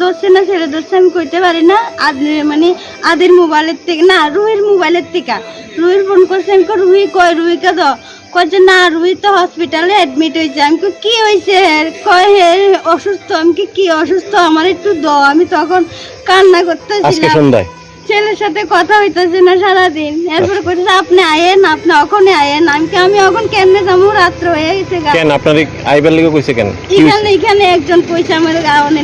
ধরছে না ছেলে ধরছে আমি কইতে পারি না। আদের মানে আদের মোবাইলের থেকে না রুহির মোবাইলের থেকে। রুহির ফোন করছে আমি কই, রুহি কয় রুহিকে দ কয় যে না রুহি তো হসপিটালে অ্যাডমিট হয়েছে আমি কি হয়েছে? কয় হে অসুস্থ। আমি কি কি অসুস্থ? আমার একটু দ আমি তখন কান্না করতেছিলাম। ছেলের সাথে কথা হইতেছে না সারাদিন। এরপরে কইতেছে আপনি আয়েন আপনি ওখানে আয়েন। আমি কি আমি এখন কেমনে হয়ে গেছে কেন? আপনার আইবার লেগে কইছে কেন? এখানে এখানে একজন পয়সা আমার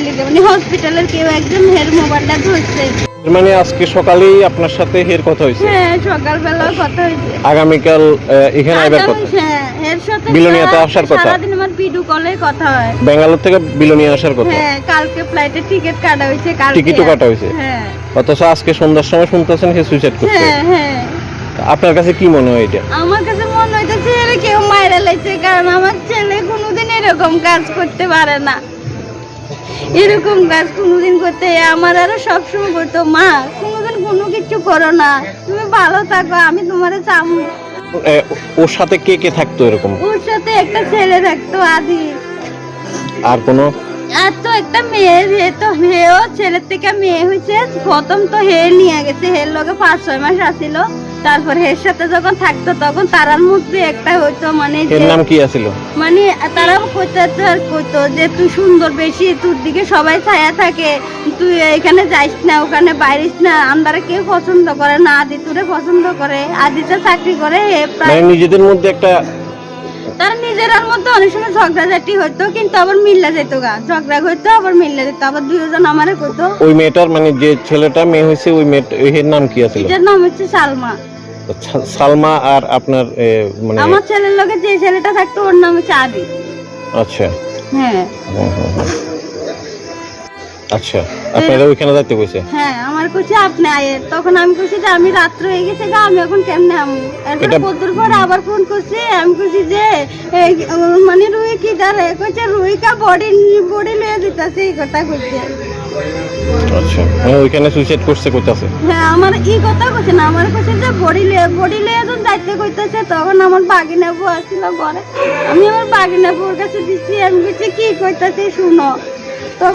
লিগে মানে হসপিটালের কেউ একজন হের মোবাইলটা ধরছে। মানে আজকে সকালেই আপনার সাথে হের কথা হ্যাঁ সকালবেলা কথা আগামীকাল এখানে আইবার কথা? হ্যাঁ এর সাথে বিলোনিয়াতে আসার কথা। সারাদিন আমার ভিডিও কলে কথা হয়। ব্যাঙ্গালোর থেকে বিলোনিয়া আসার কথা? হ্যাঁ কালকে ফ্লাইটের টিকিট কাটা কালকে টিকিটও কাটা হয়েছে হ্যাঁ। অথচ আজকে সন্ধ্যার সময় শুনতেছেন সে সুইসাইড করছে। হ্যাঁ হ্যাঁ। আপনার কাছে কি মনে হয় এটা? আমার কাছে কেউ মাইরা লাইছে কারণ আমার ছেলে কোনোদিন এরকম কাজ করতে পারে না। এরকম কাজ কোনোদিন করতে আমার আরও সবসময় করতো মা কোনোদিন কোনো কিছু করো না। তুমি ভালো থাকো আমি তোমার চাম। ওর সাথে কে কে থাকতো এরকম? ওর সাথে একটা ছেলে থাকতো আদি। আর কোনো? আর তো একটা মেয়ে হে তো হেও ছেলের থেকে মেয়ে হয়েছে প্রথম তো হে নিয়ে গেছে হের লগে পাঁচ ছয় মাস আসিল তারপর এর সাথে যখন থাকতো তখন তারার মধ্যে একটা হইতো মানে এর নাম কি আছিল? মানে তারা কইতো কইতো যে তুই সুন্দর বেশি তোর দিকে সবাই ছায়া থাকে তুই এখানে যাইস না ওখানে বাইরিস না আমরা কেউ পছন্দ করে না আদি তোরে পছন্দ করে আদিতে চাকরি করে প্রায় মানে নিজেদের মধ্যে একটা তার নিজেরার মধ্যে অনেক সময় ঝগড়াঝাটি হতো কিন্তু আবার মিল্লা যেত গা। ঝগড়া করতো আবার মিল্লা যেত আবার দুজন আমারে করতো ওই মেয়েটার মানে যে ছেলেটা মেয়ে হয়েছে ওই মেয়েটা এর নাম কি আছে এটার নাম হচ্ছে সালমা। সালমা আর আপনার মানে আমার ছেলের লগে যে ছেলেটা থাকতো ওর নাম হচ্ছে আদি আচ্ছা। হ্যাঁ। হুম, হুম, হুম। আচ্ছা আপনারা ওইখানে যাইতে কইছে? হ্যাঁ আমার কইছে আপনি তখন আমি কইছি যে আমি রাত্র হয়ে গেছে গা আমি এখন কেমনে আমু এরপরে কদ্দুর পর আবার ফোন করছে আমি কইছি যে মানে রুই কি কইছে রুই কা বডি বডি লয়ে দিতাছে এই কথা কইছে। আচ্ছা মানে ওইখানে সুইসাইড করছে কইতাছে? হ্যাঁ আমার ই কথা কইছে না আমার কইছে যে বডি লয়ে বডি লয়ে যখন যাইতে কইতেছে তখন আমার বাগিনা বউ আসছিল ঘরে। আমি আমার বাগিনা বউর কাছে দিছি আমি কইছি কি কইতাছে শুনো? তো